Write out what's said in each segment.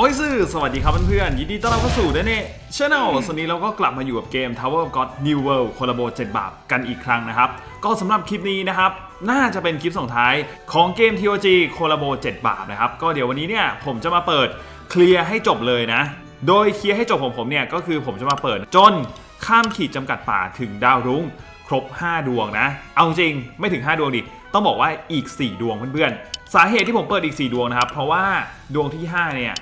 โอ้ยซื่อสวัสดีครับเพื่อนๆยินดีต้อนรับเข้าสู่เดเน่ช n แนลสนนี้เราก็กลับมาอยู่กับเกม Tower of God New World คอลาโบ7บาทกันอีกครั้งนะครับ ก็สำหรับคลิปนี้นะครับ น่าจะเป็นคลิปส่งท้ายของเกม TOG คอลาโบ7บาทนะครับ ก็เดี๋ยววันนี้เนี่ยผมจะมาเปิดเคลียร์ให้จบเลยนะ โดยเคลียร์ให้จบของผมเนี่ยก็คือผมจะมาเปิดจนข้ามขีดจำกัดป่าถึงดาวรุ้งครบ 5 ดวงนะ เอาจริงไม่ถึง 5 ดวงดิ ต้องบอกว่าอีก 4 ดวงเพื่อนๆ สาเหตุที่ผมเปิดอีก 4 ดวงนะครับ เพราะว่าดวงที่ 5 เนี่ย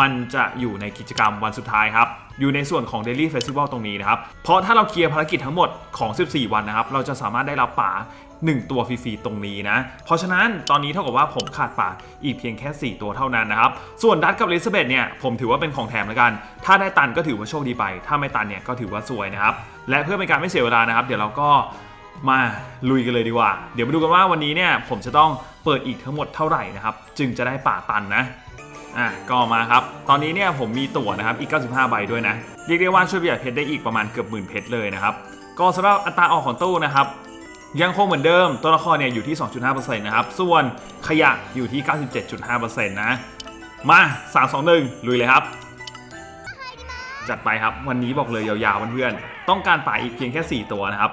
มันจะอยู่ในกิจกรรมวันสุดท้ายครับ อยู่ในส่วนของ Daily Festival ตรงนี้นะครับ เพราะถ้าเราเคลียร์ภารกิจทั้งหมดของ 14 วันนะครับ เราจะสามารถได้รับป่า 1 ตัวฟรีๆตรงนี้นะ เพราะฉะนั้นตอนนี้เท่ากับว่าผมขาดป่าอีกเพียงแค่ 4 ตัวเท่านั้นนะครับ ส่วนดัตกับลิซเบธเนี่ยผมถือว่าเป็นของแถมแล้วกัน ถ้าได้ตันก็ถือว่าโชคดีไป ถ้าไม่ตันเนี่ยก็ถือว่าซวยนะครับ และเพื่อเป็นการไม่เสียเวลานะครับ เดี๋ยวเราก็มาลุยกันเลยดีกว่า เดี๋ยวมาดูกันว่าวันนี้เนี่ยผมจะต้องเปิดอีกทั้งหมดเท่าไหร่นะครับ จึงจะได้ป่าตันนะ อะก็มาครับ ตอนนี้เนี่ยผมมีตั๋วนะครับอีก 95 ใบด้วยนะ เรียกได้ว่าช่วยประหยัดเพชรได้อีกประมาณเกือบหมื่นเพชรเลยนะครับ ก็สำหรับอัตราออกของตู้นะครับยังคงเหมือนเดิมตัวละครเนี่ยอยู่ที่ 2.5%นะครับ ส่วนขยะอยู่ที่ 97.5%นะ มา 3 2 1 ลุยเลยครับ จัดไปครับวันนี้บอกเลยยาวๆเพื่อนๆต้องการป่าอีกเพียงแค่ 4 ตัวนะครับ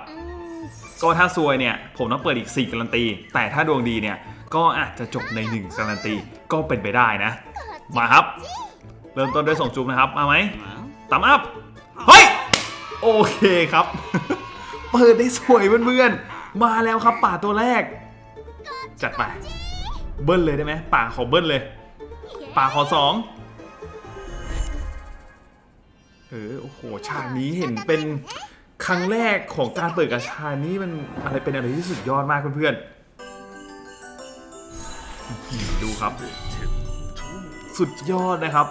ก็ถ้าซวยเนี่ยผมต้องเปิดอีก 4 การันตี แต่ถ้าดวงดีเนี่ยก็อาจจะจบใน 1 การันตีก็เป็นไปได้นะ มาครับ เริ่มต้นด้วยส่งจุ๊บนะครับ มาไหมตามอัพ เฮ้ย โอเคครับ เปิดได้สวยเพื่อนๆ มาแล้วครับป่าตัวแรก จัดไป เบิ้ลเลยได้ไหมป่าขอเบิ้ลเลย ป่าขอสองเออโอ้โหฉากนี้เห็นเป็นครั้งแรกของการเปิดกระชานี่มันอะไรเป็นอะไรที่สุดยอดมากเพื่อนๆอื้อหือดูครับ สุดยอดนะครับ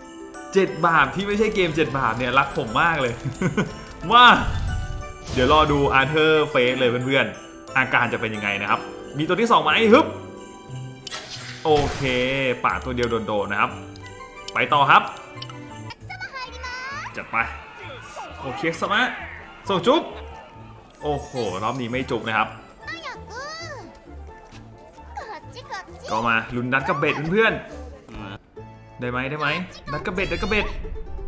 7 บาทที่ไม่ใช่เกม 7 บาทเนี่ยรักผมมากเลย ว่า เดี๋ยวรอดูอาร์เธอร์เฟสเลยเพื่อนๆ อาการจะเป็นยังไงนะครับ มีตัวที่2ไหมฮึบโอเค ป่าตัวเดียวโดนๆนะครับ ไปต่อครับ จัดไป โอเคสมะส่งจุ๊บ โอ้โห รอบนี้ไม่จุ๊บนะครับ ก็มาลุ้นนัดกับเบ็ดเพื่อนๆ ได้ไหมได้ไหมดัดกับเบ็ดดัดกับเบ็ด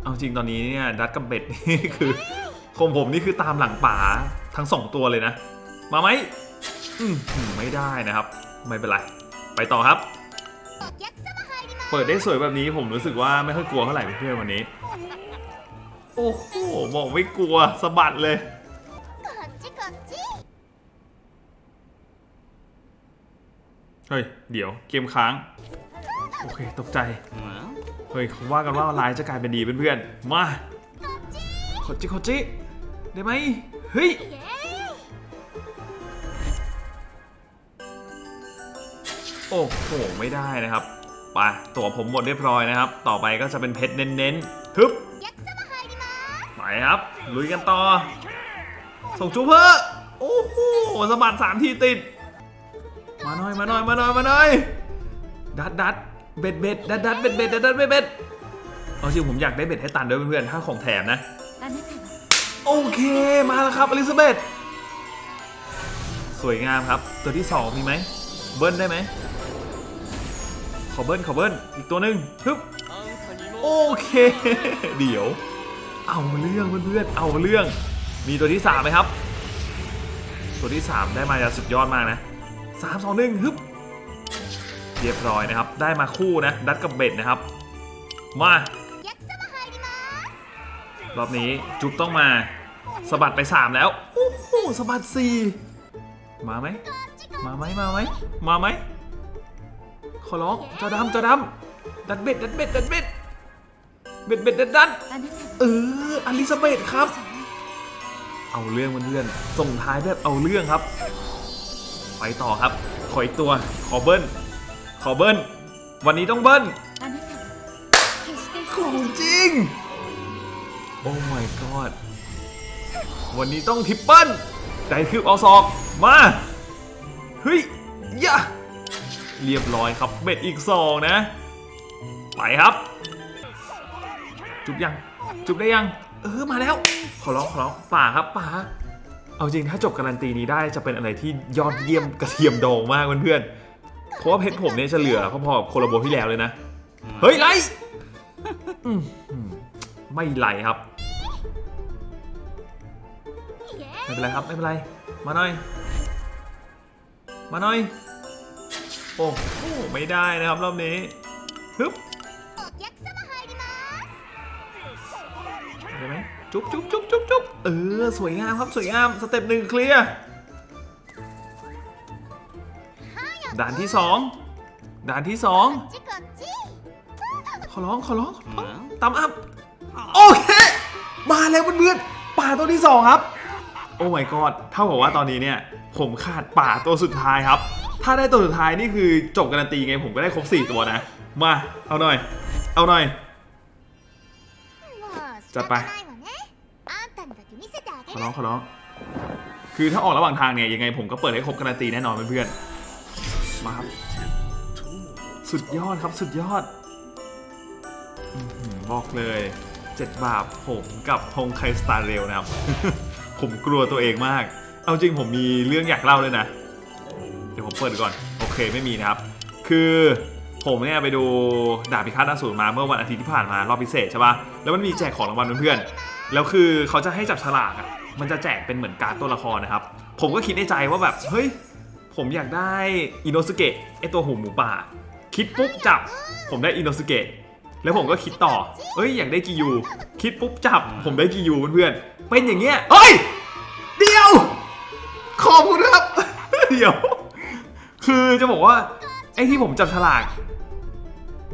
เอาจริงตอนนี้เนี่ยดัดกับเบ็ดนี่คือของผมนี่คือตามหลังป่าทั้งสองตัวเลยนะ มาไหมอืมไม่ได้นะครับ ไม่เป็นไร ไปต่อครับ เปิดได้สวยแบบนี้ผมรู้สึกว่าไม่ค่อยกลัวเท่าไหร่เพื่อนวันนี้ โอ้โหบอกไม่กลัวสะบัดเลยเฮ้ย เดี๋ยวเกมค้าง โอเค ตกใจ เฮ้ยเขาว่ากันว่าลายจะกลายเป็นดีเพื่อนๆ มาขอจิขอจิได้ไหมเฮ้ยโอ้โหไม่ได้นะครับไปตัวผมหมดเรียบร้อยนะครับ ต่อไปก็จะเป็นเพชรเน้นๆฮึบไปครับลุยกันต่อ ส่งจูเพอร์โอ้โหสะบัดสามทีติด มาหน่อยมาหน่อยมาหน่อยมาหน่อยดัดดัด เบ็ดเบ็ดดัดดัดเบ็ดเบ็ดดัดดัดเบ็ดเบ็ดเอาจริงผมอยากได้เบ็ดให้ตันด้วยเพื่อนๆถ้าของแถมนะโอเคมาแล้วครับอลิซาเบธสวยงามครับ ตัวที่ 2 มีไหมเบิ้ลได้ไหมขอเบิ้ลขอเบิ้ลอีกตัวหนึ่งฮึบโอเค เดี๋ยว เอาเรื่องเพื่อนๆเอาเรื่อง มีตัวที่3ไหมครับ ตัวที่ 3 ได้มาจะสุดยอดมากนะสามสองหนึ่งฮึบ เรียบร้อยนะครับ ได้มาคู่นะ ดัดกับเบ็ดนะครับ มา รอบนี้จุ๊บต้องมาสะบัดไป 3 แล้วโอ้โหสะบัด4มาไหมมาไหมมาไหมมาไหมขอร้องจอดำจอดำดัดเบ็ดดัดเบ็ดดัดเบ็ดเบ็ดเบ็ดดัดดันเอออลิซาเบธครับ เอาเรื่องเพื่อนๆส่งท้ายแบบเอาเรื่องครับ ไปต่อครับ ขออีกตัว ขอเบิ้ล ขอเบิ้ล วันนี้ต้องเบิ้ล あなたは決して一 ขอ 人 งจริง โอ้ my god วันนี้ต้องทริปเปิลได้คือเอาซอก มา เฮ้ยยะเรียบร้อยครับ เบ็ดอีกสองนะ ไปครับ จุบยัง จุบได้ยัง เออ มาแล้ว ขอร้องขอร้องป่าครับป่า เอาจริงถ้าจบการันตีนี้ได้จะเป็นอะไรที่ยอดเยี่ยมกระเทียมดองมากเพื่อนๆ เพราะว่าเพชรผมเนี่ยเฉลือพอๆกับโคโลโบที่แล้วเลยนะ เฮ้ยไรอืไม่ไหลครับ ไม่เป็นไรครับ ไม่เป็นไร มาหน่อย มาหน่อย โอ้โหไม่ได้นะครับรอบนี้ฮึบได้ไหมจุ๊บจุ๊บจุ๊บจุ๊บจุ๊บเออ สวยงามครับ สวยงาม สเต็ปหนึ่งเคลียร์ ด่านที่สองด่านที่สองขอร้องขอร้องตามอัพโอเค มาแล้วเพื่อนๆป่าตัวที่สองครับ โอ้ my god เท่ากับว่าตอนนี้เนี่ย ผมขาดป่าตัวสุดท้ายครับ ถ้าได้ตัวสุดท้ายนี่คือจบการันตีไงผมก็ได้ครบ 4 ตัวนะ มา เอาหน่อย เอาหน่อย จัดไป ขอร้องขอร้อง คือถ้าออกระหว่างทางเนี่ยยังไงผมก็เปิดให้ครบการันตีแน่นอนเพื่อนๆ มาครับ สุดยอดครับสุดยอด บอกเลยเจ็ดบาปผมกับฮงไคสตาร์เรลนะครับ ผมกลัวตัวเองมาก เอาจริงผมมีเรื่องอยากเล่าเลยนะ เดี๋ยวผมเปิดก่อน โอเคไม่มีนะครับ คือผมเนี่ยไปดูดาบพิฆาตอสูรมาเมื่อวันอาทิตย์ที่ผ่านมารอบพิเศษใช่ปะแล้วมันมีแจกของรางวัลเพื่อนๆ แล้วคือเขาจะให้จับฉลากอะ มันจะแจกเป็นเหมือนการ์ดตัวละครนะครับ ผมก็คิดในใจว่าแบบ เฮ้ย ผมอยากได้อินโนสเกะไอตัวหูหมูป่า คิดปุ๊บจับ ผมได้อินโนสเกะแล้วผมก็คิดต่อ เอ้ยอยากได้จียู คิดปุ๊บจับ ผมได้จียูเพื่อนเป็นอย่างเงี้ยเฮ้ยเดียว ขอบคุณครับ เดียว คือจะบอกว่าไอที่ผมจับฉลาก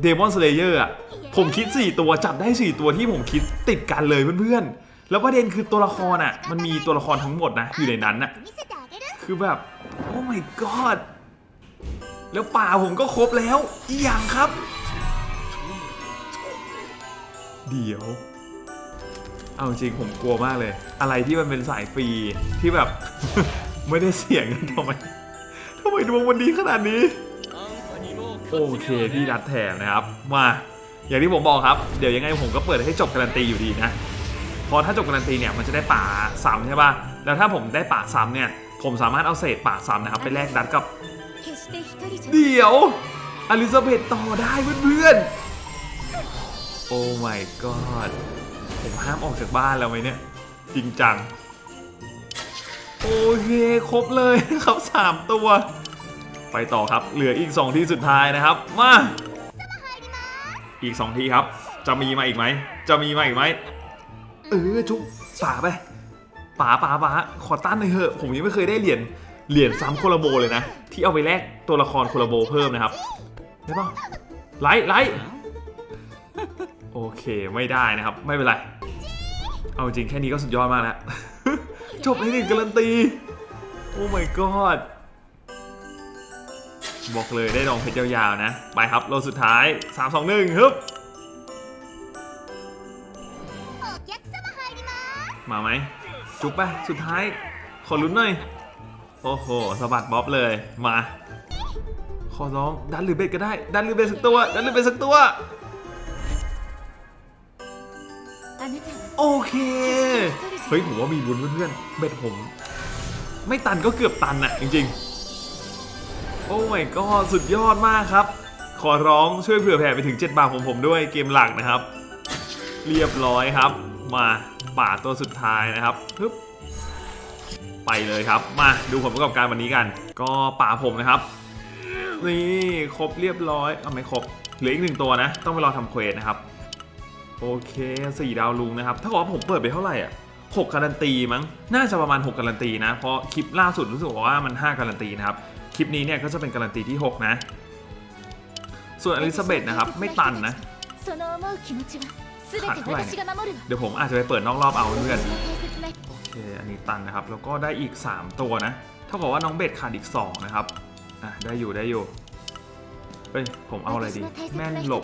เดมอนสเลเยอร์อะผมคิด 4 ตัวจับได้ 4 ตัวที่ผมคิดติดกันเลยเพื่อนๆ แล้วประเด็นคือตัวละครอะ มันมีตัวละครทั้งหมดนะ อยู่ในนั้นอะ คือแบบ โอ้ my god แล้วป่าผมก็ครบแล้ว อีกอย่างครับ เดี๋ยว เอาจริงผมกลัวมากเลย อะไรที่มันเป็นสายฟรีที่แบบ ไม่ได้เสียงกันทำไมทำไมดวงมันดีขนาดนี้ โอเคพี่รัดแถมนะครับ มา อย่างที่ผมบอกครับ เดี๋ยวยังไงผมก็เปิดให้จบการันตีอยู่ดีนะเพราะถ้าจบการันตีเนี่ยมันจะได้ป่าซ้ำใช่ป่ะ แล้วถ้าผมได้ป่าซ้ำเนี่ย ผมสามารถเอาเศษปากสามนะครับ ไปแลกดัดกับ เดี๋ยวอลิซาเบธต่อได้เพื่อนโอ้ my god ผมห้ามออกจากบ้านแล้วไหมเนี่ย จริงจัง โอเค ครบเลยครับ 3 ตัว ไปต่อครับ เหลืออีก 2 ที่สุดท้ายนะครับ มา อีก 2 ที่ครับ จะมีมาอีกไหม จะมีมาอีกไหม เออชุบป่าไป ป๋าป๋าป๋าขอต้านหน่อยเถอะผมยังไม่เคยได้เหรียญเหรียญซ้ำโคลาโบเลยนะ ที่เอาไปแลกตัวละครโคลาโบเพิ่มนะครับได้ปะไลท์ไลท์โอเคไม่ได้นะครับ ไม่เป็นไร เอาจริงแค่นี้ก็สุดยอดมากแล้ว จบในหนึ่งการันตี โอ้ my god บอกเลยได้ลองเพชรยาวๆนะ ไปครับโลสุดท้าย 3 2 1ฮึบมาไหม จุ๊บไปสุดท้าย ขอลุ้นหน่อย โอ้โหสบัดบ๊อบเลยมา ขอร้องดันหรือเบ็ดก็ได้ ดันหรือเบ็ดสักตัว ดันหรือเบ็ดสักตัว โอเค เฮ้ยผมว่ามีบุญเพื่อนเบ็ดผม ไม่ตันก็เกือบตันอะจริงๆ โอ้ยก็สุดยอดมากครับ ขอร้องช่วยเผื่อแผ่ไปถึง 7 บาทของผมด้วยเกมหลักนะครับ เรียบร้อยครับ มาป่าตัวสุดท้ายนะครับฮึบไปเลยครับ มาดูผลประกอบการวันนี้กัน ก็ป่าผมนะครับ นี่ครบเรียบร้อยเอาไม่ครบเหลืออีกหนึ่งตัวนะ ต้องไปรอทำเควสนะครับ โอเคสี่ดาวลุงนะครับ ถ้าบอกว่าผมเปิดไปเท่าไหร่อะหกการันตีมั้ง น่าจะประมาณ 6 การันตีนะ เพราะคลิปล่าสุดรู้สึกว่ามัน 5 การันตีนะครับ คลิปนี้เนี่ยก็จะเป็นการันตีที่ 6 นะ ส่วนอลิซาเบธนะครับ ไม่ตันนะ ขัดเท่าไหร่เดี๋ยวผมอาจจะไปเปิดนอกรอบเอาเพื่อนโอเคอันนี้ตันนะครับ แล้วก็ได้อีก 3 ตัวนะเท่ากับว่าน้องเบ็ดขาดอีก 2 นะครับอะได้อยู่ได้อยู่เอ้ยผมเอาอะไรดีแม่นหลบ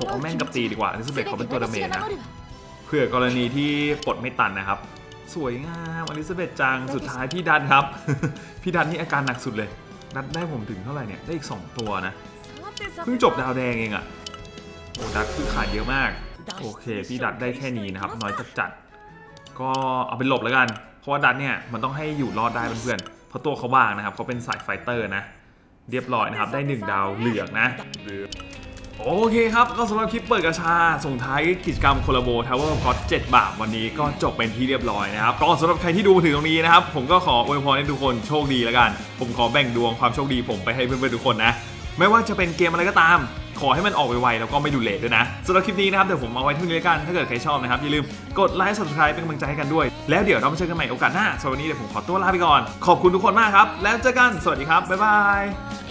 ผมเอาแม่นกับตีดีกว่าลิซเบตเขาเป็นตัวดาเมจนะเผื่อกรณีที่ปลดไม่ตันนะครับ สวยงามอลิซาเบตจังสุดท้ายพี่ดันครับ พี่ดันนี่อาการหนักสุดเลยดันได้ผมถึงเท่าไหร่เนี่ยได้อีก 2 ตัวนะเพิ่งจบดาวแดงเองอะโอ้ดัดคือขาดเยอะมาก โอเค พี่ดัดได้แค่นี้นะครับ น้อยจัดจัดๆก็เอาเป็นหลบแล้วกัน เพราะว่าดัดเนี่ยมันต้องให้อยู่รอดได้เพื่อนๆเพราะตัวเขาบางนะครับเขาเป็นสายไฟเตอร์นะ เรียบร้อยนะครับ ได้1ดาวเหลืองนะโอเคครับ ก็สำหรับคลิปเปิดกระชา ส่งท้ายกิจกรรมโคลาโบทาวเวอร์ก็7บาทวันนี้ก็จบเป็นที่เรียบร้อยนะครับ ก็สำหรับใครที่ดูมาถึงตรงนี้นะครับ ผมก็ขออวยพรให้ทุกคนโชคดีแล้วกัน ผมขอแบ่งดวงความโชคดีผมไปให้เพื่อนๆทุกคนนะ ไม่ว่าจะเป็นเกมอะไรก็ตาม ขอให้มันออกไวๆแล้วก็ไม่ดูเลทด้วยนะสำหรับคลิปนี้นะครับเดี๋ยวผมเอาไว้เท่านี้กันถ้าเกิดใครชอบนะครับอย่าลืมกดไลค์ subscribe เป็นกำลังใจให้กันด้วย แล้วเดี๋ยวเรามาเจอกันใหม่โอกาสหน้าสำหรับวันนี้เดี๋ยวผมขอตัวลาไปก่อน ขอบคุณทุกคนมากครับ แล้วเจอกันสวัสดีครับบ๊ายบาย